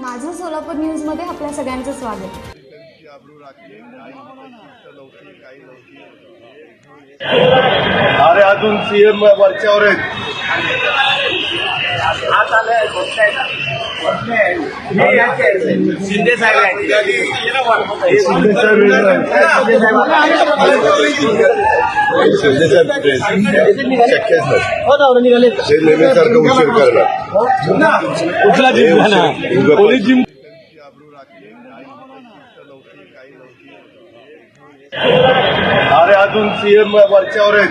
माझं सोलापूर न्यूजमध्ये आपल्या सगळ्यांचं स्वागत. अरे अजून सीएम वरच्यावर आहेत. शिंदे साहेब आहेत. शिंदे साहेब. शिंदे शक्यच नाही. ते नेहमीसारखं उशीर करणार. कुठला जिल्हा ना पोलीस जिम अरे अजून सीएम वरच्यावर आहेत.